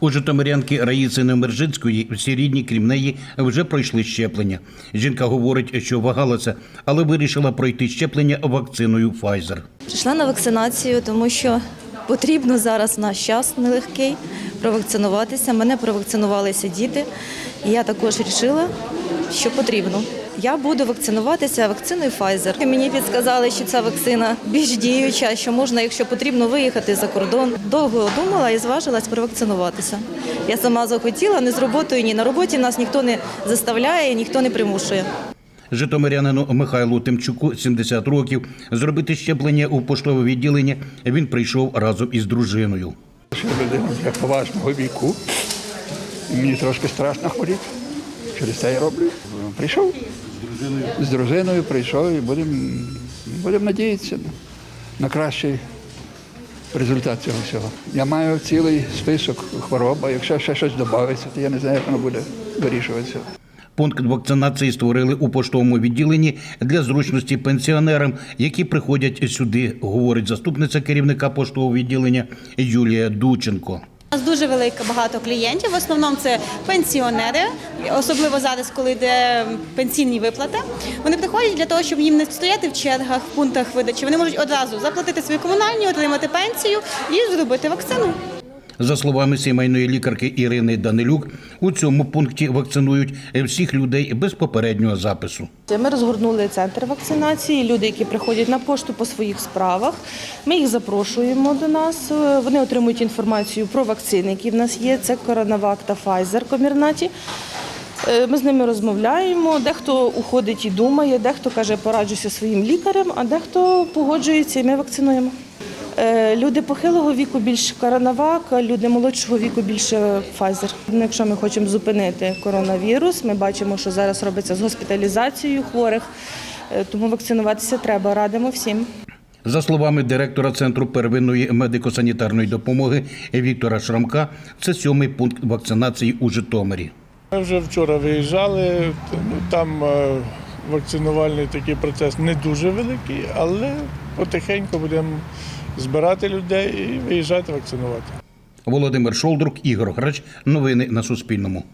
У Житомирянки Раїси Немержицької всі рідні, крім неї, вже пройшли щеплення. Жінка говорить, що вагалася, але вирішила пройти щеплення вакциною Pfizer. Прийшла на вакцинацію, тому що потрібно зараз наш час нелегкий провакцинуватися. Мене провакцинувалися діти. І я також вирішила, що потрібно. Я буду вакцинуватися вакциною Pfizer. Мені підказали, що ця вакцина більш діюча, що можна, якщо потрібно, виїхати за кордон. Довго думала і зважилась провакцинуватися. Я сама захотіла, не з роботою, ні на роботі нас ніхто не заставляє, ніхто не примушує. Житомирянину Михайлу Тимчуку 70 років. Зробити щеплення у поштове відділення він прийшов разом із дружиною. Людина поважного віку. Мені трошки страшно хворіти. Через це я роблю. Прийшов. З дружиною? З дружиною прийшов і будемо будем надіятися на- кращий результат цього всього. Я маю цілий список хвороб, а якщо ще щось додається, то я не знаю, як воно буде вирішуватися. Пункт вакцинації створили у поштовому відділенні для зручності пенсіонерам, які приходять сюди, говорить заступниця керівника поштового відділення Юлія Дученко. У нас дуже велике багато клієнтів. В основному це пенсіонери, особливо зараз, коли йде пенсійні виплати. Вони приходять для того, щоб їм не стояти в чергах, в пунктах видачі. Вони можуть одразу заплатити свої комунальні, отримати пенсію і зробити вакцину. За словами сімейної лікарки Ірини Данилюк, у цьому пункті вакцинують всіх людей без попереднього запису. Ми розгорнули центр вакцинації. Люди, які приходять на пошту по своїх справах, ми їх запрошуємо до нас. Е, Вони отримують інформацію про вакцини, які в нас є. Це Коронавак та Pfizer Комірнаті. Е, Ми з ними розмовляємо. Дехто уходить і думає, дехто каже, пораджуся своїм лікарем, а дехто погоджується і ми вакцинуємо. Е, Люди похилого віку більше коронавак, люди молодшого віку більше Pfizer. Ну, Якщо ми хочемо зупинити коронавірус, ми бачимо, що зараз робиться з госпіталізацією хворих, е, тому вакцинуватися треба. Радимо всім. За словами директора центру первинної медико-санітарної допомоги Віктора Шрамка, це сьомий пункт вакцинації у Житомирі. Ми вже вчора виїжджали, ну, там е, вакцинувальний такий процес не дуже великий, але потихеньку будемо збирати людей і виїжджати вакцинувати. Володимир Шолдрук, Ігор Грач. Новини на Суспільному.